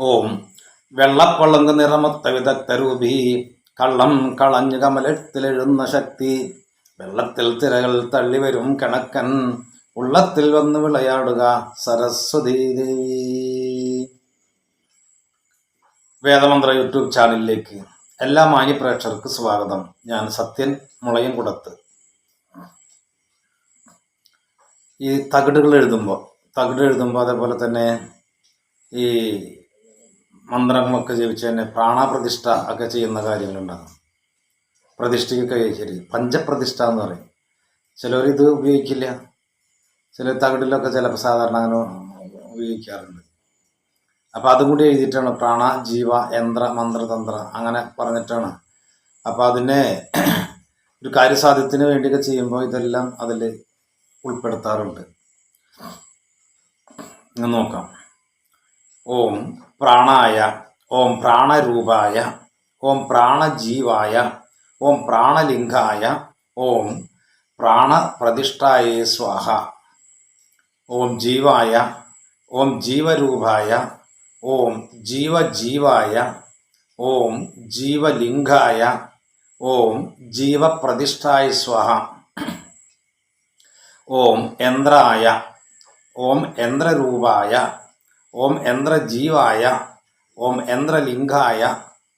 ഓം. വെള്ളപ്പളങ്ക് നിറമൊത്ത വിദഗ്ധ രൂപി. കള്ളം കളഞ്ഞു കമലത്തിലെഴുന്ന ശക്തി. വെള്ളത്തിൽ തിരകൾ തള്ളി വരും കണക്കൻ. ഉള്ളത്തിൽ വന്ന് വിളയാടുക സരസ്വതി ദേവി. വേദമന്ത്ര യൂട്യൂബ് ചാനലിലേക്ക് എല്ലാ മാന്യ പ്രേക്ഷകർക്ക് സ്വാഗതം. ഞാൻ സത്യൻ മുളയും കുടത്ത് ഈ തകിടുകൾ എഴുതുമ്പോൾ തകിട് എഴുതുമ്പോൾ അതേപോലെ തന്നെ ഈ മന്ത്രങ്ങളൊക്കെ ജപിച്ച് തന്നെ പ്രാണപ്രതിഷ്ഠ ഒക്കെ ചെയ്യുന്ന കാര്യങ്ങളുണ്ടാകും. പ്രതിഷ്ഠയ്ക്കൊക്കെ ശരി. പഞ്ചപ്രതിഷ്ഠ എന്ന് പറയും. ചിലർ ഇത് ഉപയോഗിക്കില്ല. ചില തകിടിലൊക്കെ ചിലപ്പോൾ സാധാരണ അങ്ങനെ ഉപയോഗിക്കാറുണ്ട്. അപ്പോൾ അതും കൂടി എഴുതിയിട്ടാണ് പ്രാണ ജീവ യന്ത്ര മന്ത്രതന്ത്ര അങ്ങനെ പറഞ്ഞിട്ടാണ്. അപ്പോൾ അതിനെ ഒരു കാര്യസാധ്യത്തിന് വേണ്ടിയൊക്കെ ചെയ്യുമ്പോൾ ഇതെല്ലാം അതിൽ ഉൾപ്പെടുത്താറുണ്ട്. നോക്കാം. ഓം പ്രാണായ ഓം പ്രാണരൂപായ ഓം പ്രാണജീവായ ഓം പ്രാണലിംഗായ ഓം പ്രാണപ്രതിഷ്ഠായേ സ്വാഹ. ഓം ജീവായ ഓം ജീവരൂപായ ഓം ജീവജീവായ ഓം ജീവലിംഗായ ഓം ജീവപ്രതിഷ്ഠായ സ്വാഹ. ഓം യന്ത്രായ ഓം യന്ത്രരൂപായ ഓം യന്ത്രജീവായ ഓം യന്ത്രലിംഗായ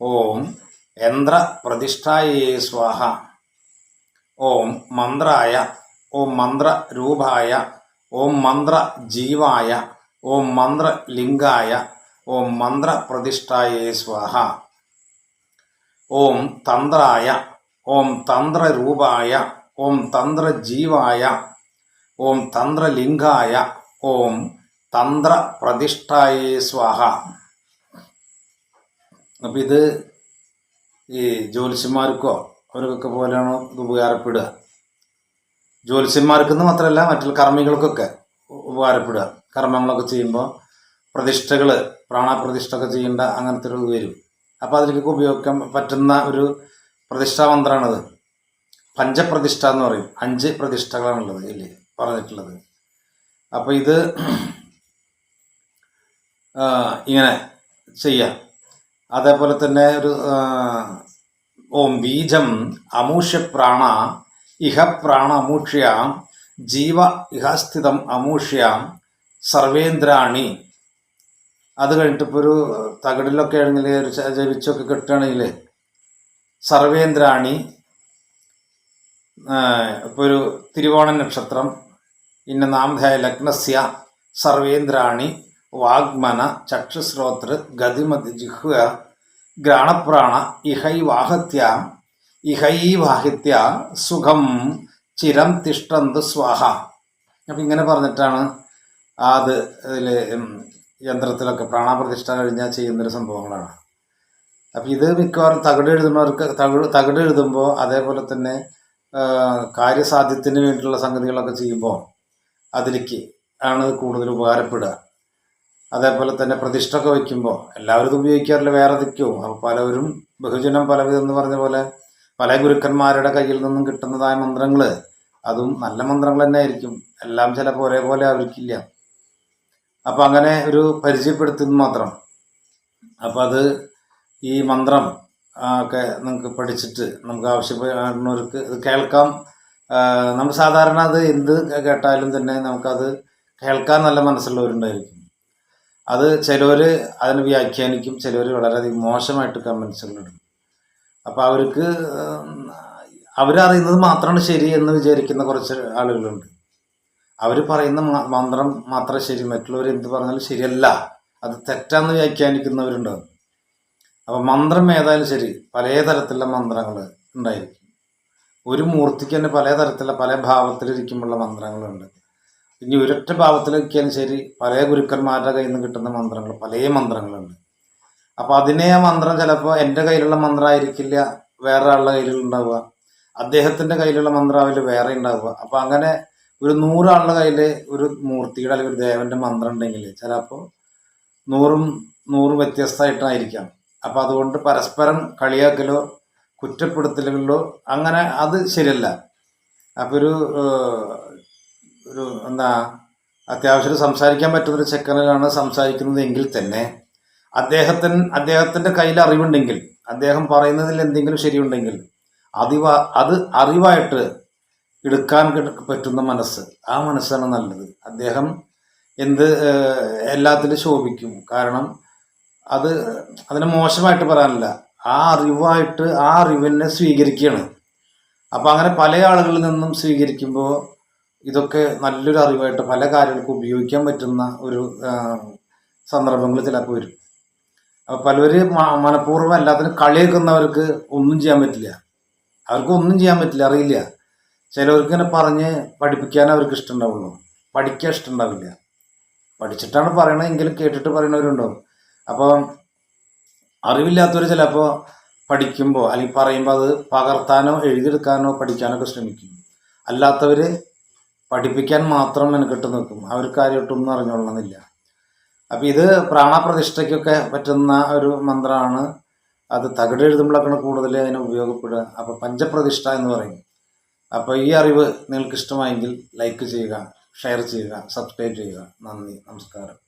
ഓം യന്ത്രപ്രതിഷ്ഠായേ സ്വാഹ ഓം മന്ത്രായ ഓം മന്ത്രരൂപായ ഓം മന്ത്രജീവായ ഓം മന്ത്രലിംഗായ ഓം മന്ത്ര മന്ത്രപ്രതിഷ്ഠായേ സ്വാഹ ഓം തന്ത്രായ ഓം തന്ത്രരൂപായ ഓം തന്ത്രജീവായ ഓം തന്ത്രലിംഗായ ഓം തന്ത്രപ്രതിഷ്ഠായേ സ്വാഹ. അപ്പം ഇത് ഈ ജ്യോത്സ്യന്മാർക്കോ അവർക്കൊക്കെ പോലെയാണ് ഇത് ഉപകാരപ്പെടുക? ജ്യോത്സ്യന്മാർക്കെന്ന് മാത്രമല്ല മറ്റുള്ള കർമ്മികൾക്കൊക്കെ ഉപകാരപ്പെടുക. കർമ്മങ്ങളൊക്കെ ചെയ്യുമ്പോൾ പ്രതിഷ്ഠകൾ പ്രാണപ്രതിഷ്ഠ ഒക്കെ ചെയ്യേണ്ട അങ്ങനത്തെ ഒരു വരും. അപ്പോൾ അതിലേക്ക് ഉപയോഗിക്കാൻ പറ്റുന്ന ഒരു പ്രതിഷ്ഠാ മന്ത്രമാണത് പഞ്ചപ്രതിഷ്ഠ എന്ന് പറയും. അഞ്ച് പ്രതിഷ്ഠകളാണുള്ളത് ഇല്ലേ പറഞ്ഞിട്ടുള്ളത്. അപ്പോൾ ഇത് ഇങ്ങനെ ചെയ്യാം. അതേപോലെ തന്നെ ഒരു ഓം ബീജം അമൂഷ്യപ്രാണ ഇഹപ്രാണ ഇഹ പ്രാണ അമൂഷ്യ ജീവ ഇഹസ്ഥിതം അമൂഷ്യാം സർവേന്ദ്രാണി. അത് കഴിഞ്ഞിട്ട് ഇപ്പോൾ ഒരു തകിടിലൊക്കെ ആണെങ്കിൽ ഒരു ജവിച്ചൊക്കെ കിട്ടുകയാണെങ്കിൽ സർവേന്ദ്രാണി ഇപ്പോൾ ഒരു തിരുവോണ നക്ഷത്രം ഇന്ന നാമധേയ ലഗ്നസ്യ സർവേന്ദ്രാണി വാഗ്മന ചക്ഷുശ്രോതൃ ഗതിമതി ജിഹ്വ ഗ്രാണപ്രാണ ഇഹൈവാഹത്യ ഇഹൈവാഹിത്യ സുഖം ചിരം തിഷ്ടന്ത് സ്വാഹ. അപ്പം ഇങ്ങനെ പറഞ്ഞിട്ടാണ് അത് ഇതിൽ യന്ത്രത്തിലൊക്കെ പ്രാണപ്രതിഷ്ഠ കഴിഞ്ഞാൽ ചെയ്യുന്നൊരു സംഭവങ്ങളാണ്. അപ്പം ഇത് മിക്കവാറും തകിട് എഴുതുന്നവർക്ക് തകിട് തകിട് എഴുതുമ്പോൾ അതേപോലെ തന്നെ കാര്യസാധ്യത്തിന് വേണ്ടിയിട്ടുള്ള സംഗതികളൊക്കെ ചെയ്യുമ്പോൾ അതിലേക്ക് ആണ് കൂടുതൽ ഉപകാരപ്പെടുക. അതേപോലെ തന്നെ പ്രതിഷ്ഠ ഒക്കെ വയ്ക്കുമ്പോൾ എല്ലാവരും ഇത് ഉപയോഗിക്കാറില്ല വേറെ ദിക്കും അപ്പോൾ പലവരും ബഹുജനം പലവിധം എന്ന് പറഞ്ഞ പോലെ പല ഗുരുക്കന്മാരുടെ കയ്യിൽ നിന്നും കിട്ടുന്നതായ മന്ത്രങ്ങൾ അതും നല്ല മന്ത്രങ്ങൾ തന്നെ ആയിരിക്കും എല്ലാം ചിലപ്പോൾ ഒരേപോലെ ആയിരിക്കില്ല അപ്പം അങ്ങനെ ഒരു പരിചയപ്പെടുത്തുന്നത് മാത്രം. അപ്പം അത് ഈ മന്ത്രം ഒക്കെ നമുക്ക് പഠിച്ചിട്ട് നമുക്ക് ആവശ്യപ്പെടുന്നവർക്ക് ഇത് കേൾക്കാം. നമ്മൾ സാധാരണ അത് എന്ത് കേട്ടാലും തന്നെ നമുക്കത് കേൾക്കാൻ നല്ല മനസ്സുള്ളവരുണ്ടായിരിക്കും. അത് ചിലർ അതിനെ വ്യാഖ്യാനിക്കും ചിലർ വളരെയധികം മോശമായിട്ട് കമൻസുകൾ ഇടും. അപ്പോൾ അവർക്ക് അവരറിയുന്നത് മാത്രമാണ് ശരി എന്ന് വിചാരിക്കുന്ന കുറച്ച് ആളുകളുണ്ട്. അവർ പറയുന്ന മന്ത്രം മാത്രം ശരി മറ്റുള്ളവർ എന്ത് പറഞ്ഞാലും ശരിയല്ല. അത് തെറ്റാന്ന് വ്യാഖ്യാനിക്കുന്നവരുണ്ടാവും. അപ്പോൾ മന്ത്രം ഏതായാലും ശരി പല തരത്തിലുള്ള മന്ത്രങ്ങൾ ഉണ്ടായിരിക്കും. ഒരു മൂർത്തിക്ക് തന്നെ പല തരത്തിലുള്ള പല ഭാവത്തിലിരിക്കുമ്പോഴുള്ള മന്ത്രങ്ങളുണ്ട്. ഇനി ഒരൊറ്റ ഭാവത്തിലൊക്കെയാലും ശരി പല ഗുരുക്കന്മാരുടെ കയ്യിൽ നിന്ന് കിട്ടുന്ന മന്ത്രങ്ങൾ പല മന്ത്രങ്ങളുണ്ട്. അപ്പോൾ അതിനെ ആ മന്ത്രം ചിലപ്പോൾ എന്റെ കയ്യിലുള്ള മന്ത്രമായിരിക്കില്ല വേറെ ആളുടെ കയ്യിലുണ്ടാവുക അദ്ദേഹത്തിന്റെ കയ്യിലുള്ള മന്ത്രമാവില്ല വേറെ ഉണ്ടാവുക. അപ്പോൾ അങ്ങനെ ഒരു നൂറാളുടെ കയ്യിൽ ഒരു മൂർത്തിയുടെ അല്ലെങ്കിൽ ഒരു ദേവന്റെ മന്ത്രം ഉണ്ടെങ്കിൽ ചിലപ്പോൾ നൂറും നൂറും വ്യത്യസ്തമായിട്ടായിരിക്കാം. അപ്പോൾ അതുകൊണ്ട് പരസ്പരം കളിയാക്കലോ കുറ്റപ്പെടുത്തലുകളിലോ അങ്ങനെ അത് ശരിയല്ല. അപ്പോൾ ഒരു ഒരു എന്താ അത്യാവശ്യം സംസാരിക്കാൻ പറ്റുന്നൊരു ചെക്കനിലാണ് സംസാരിക്കുന്നത് എങ്കിൽ തന്നെ അദ്ദേഹത്തിന് അദ്ദേഹത്തിന്റെ കയ്യിൽ അറിവുണ്ടെങ്കിൽ അദ്ദേഹം പറയുന്നതിൽ എന്തെങ്കിലും ശരിയുണ്ടെങ്കിൽ അതിവ അത് അറിവായിട്ട് എടുക്കാൻ പറ്റുന്ന മനസ്സ് ആ മനസ്സാണ് നല്ലത്. അദ്ദേഹം എന്ത് എല്ലാത്തിലും ശോഭിക്കും. കാരണം അത് അതിനെ മോശമായിട്ട് പറയാനില്ല ആ അറിവായിട്ട് ആ അറിവിനെ സ്വീകരിക്കുകയാണ്. അപ്പം അങ്ങനെ പല ആളുകളിൽ നിന്നും സ്വീകരിക്കുമ്പോൾ ഇതൊക്കെ നല്ലൊരു അറിവായിട്ട് പല കാര്യങ്ങൾക്കും ഉപയോഗിക്കാൻ പറ്റുന്ന ഒരു സന്ദർഭങ്ങൾ ചിലപ്പോൾ വരും. അപ്പോൾ പലവര് മനഃപൂർവം മനഃപൂർവം എല്ലാത്തിനും കളിയാക്കുന്നവർക്ക് ഒന്നും ചെയ്യാൻ പറ്റില്ല. അവർക്ക് ഒന്നും ചെയ്യാൻ പറ്റില്ല അറിയില്ല. ചിലവർക്ക് ഇങ്ങനെ പറഞ്ഞ് പഠിപ്പിക്കാൻ അവർക്ക് ഇഷ്ടമുണ്ടാവുള്ളൂ. പഠിക്കാൻ ഇഷ്ടമുണ്ടാവില്ല. പഠിച്ചിട്ടാണ് പറയണതെങ്കിലും കേട്ടിട്ട് പറയണവരുണ്ടാവും. അപ്പോൾ അറിവില്ലാത്തവർ ചിലപ്പോൾ പഠിക്കുമ്പോൾ അല്ലെങ്കിൽ പറയുമ്പോൾ അത് പകർത്താനോ എഴുതിയെടുക്കാനോ പഠിക്കാനോ ഒക്കെ ശ്രമിക്കും. അല്ലാത്തവർ പഠിപ്പിക്കാൻ മാത്രം മെനക്കെട്ട് നിൽക്കും. അവർക്ക് കാര്യമായിട്ടൊന്നും അറിഞ്ഞോളണമെന്നില്ല അപ്പം ഇത് പ്രാണപ്രതിഷ്ഠയ്ക്കൊക്കെ പറ്റുന്ന ഒരു മന്ത്രമാണ്. അത് തകിട് എഴുതുമ്പോഴൊക്കെയാണ് കൂടുതൽ അതിനെ ഉപയോഗപ്പെടുക. അപ്പോൾ പഞ്ചപ്രതിഷ്ഠ എന്ന് പറയും. അപ്പോൾ ഈ അറിവ് നിങ്ങൾക്ക് ഇഷ്ടമായെങ്കിൽ ലൈക്ക് ചെയ്യുക ഷെയർ ചെയ്യുക സബ്സ്ക്രൈബ് ചെയ്യുക. നന്ദി നമസ്കാരം.